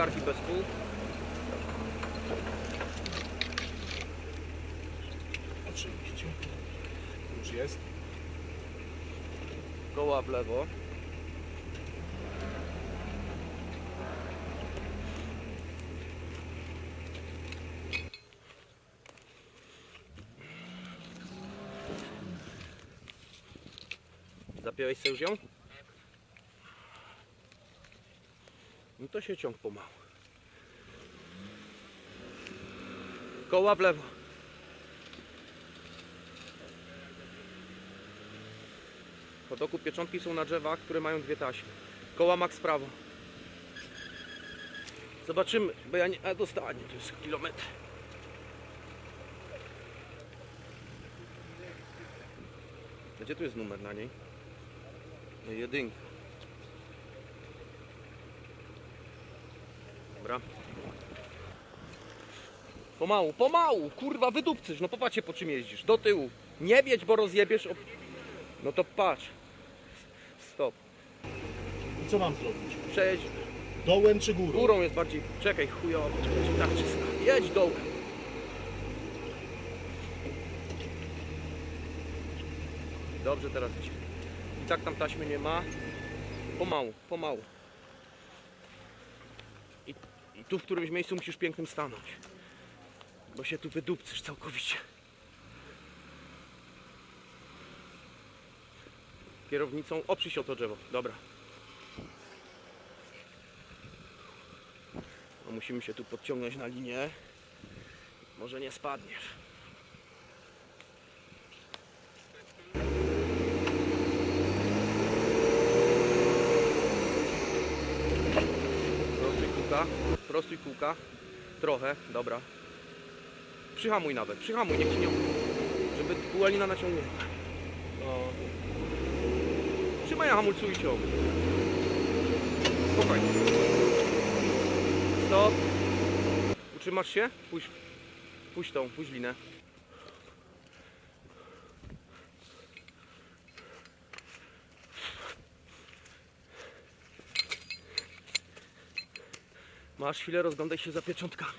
wciągarki bez kół. Oczywiście. Już jest. Koła w lewo. Zapiąłeś sobie już ją? No to się ciąg pomału. Koła w lewo. Po pieczątki są na drzewach, które mają dwie taśmy. Koła max prawo. Zobaczymy, bo ja nie... A dostanie, to jest kilometr. Gdzie tu jest numer na niej? Jedynka. Dobra. Pomału, pomału, kurwa wydupcysz, no popatrzcie po czym jeździsz, do tyłu. Nie wiedź, bo rozjebiesz. Op... No to patrz. Stop. I co mam zrobić? Przejedź. Dołem czy górą? Górą jest bardziej. Czekaj, chujowo. Czekaj, tak czysto. Jedź dołem. Dobrze, teraz. I tak tam taśmy nie ma. Pomału, pomału. I, tu w którymś miejscu musisz pięknym stanąć. Bo się tu wydupcysz całkowicie. Kierownicą oprzyj się o to drzewo. Dobra. No musimy się tu podciągnąć na linię. Może nie spadniesz. Prostuj kółka, prostuj kółka. Trochę, dobra. Przyhamuj nawet, przyhamuj, niech ci nie... Żeby była lina naciągnięta. No, Trzymaj na i ciąg. Spokojnie. Stop. Utrzymasz się? Puść, puść tą, puść linę. Masz chwilę, rozglądaj się za pieczątkami.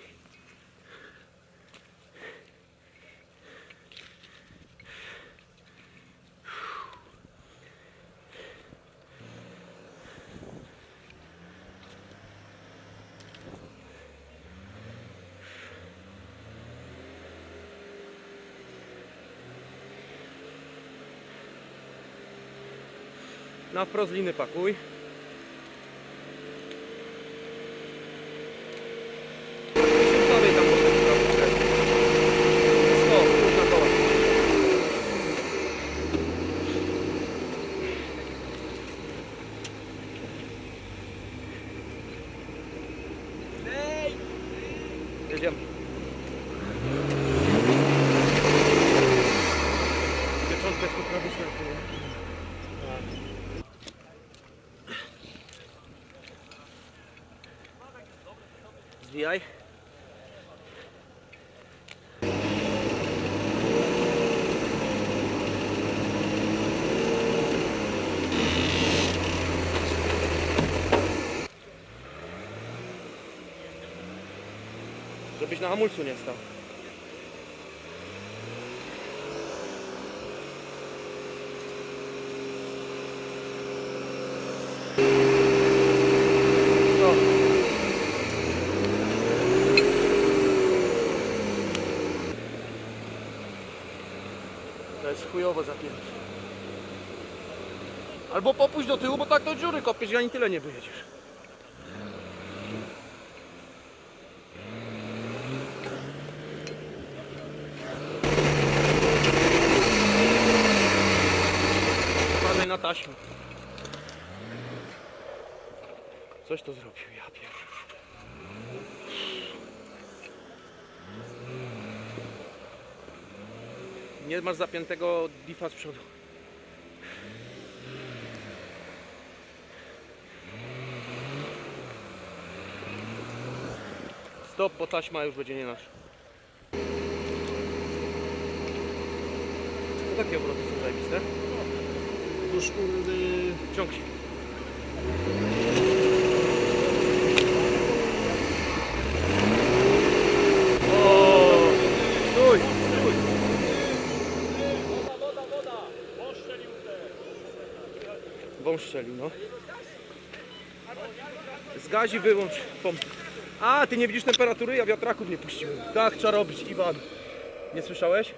Na wprost pakuj. Sobie tam postawić Stop, pójdź na koła. Jedziemy. Pieczątka jest po prawej stronie. tak. Zwijaj. Na hamulcu nie stał. No. To jest chujowo zapięte. Albo popuść do tyłu, bo tak do dziury kopiesz i ani tyle nie wyjedziesz. Taśmę. Coś to zrobił, ja pierwszy. Nie masz zapiętego difa z przodu. Stop, bo taśma już będzie nie nasza. No takie obroty są zajebiste już ciąg się. Wąż strzelił, no. Zgazi, wyłącz pompę. A, ty nie widzisz temperatury? Ja wiatraków nie puściłem. Tak trzeba robić, Iwan. Nie słyszałeś?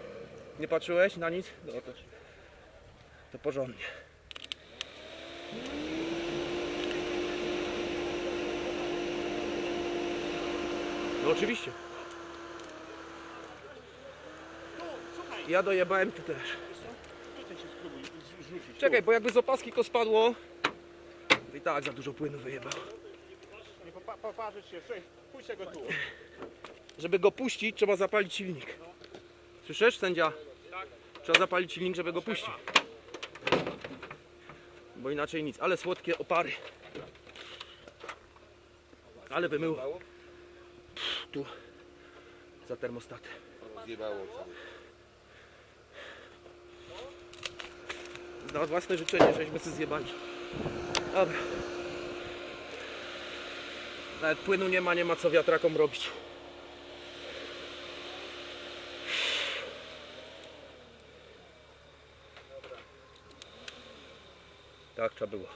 Nie patrzyłeś na nic? Dobra, to, porządnie. No oczywiście. Ja dojebałem, ty też. Czekaj, bo jakby z opaski to spadło, to i tak za dużo płynu wyjebał. Poparzyć się, pójdź tego tu. Żeby go puścić, trzeba zapalić silnik. Słyszysz, sędzia? Trzeba zapalić silnik, żeby go puścić. Bo inaczej nic. Ale słodkie opary. Ale wymyło. Pff, Tu. Za termostatem. Na własne życzenie, żeśmy sobie zjebali. Dobra. Nawet płynu nie ma, nie ma co wiatrakom robić. Trzeba było.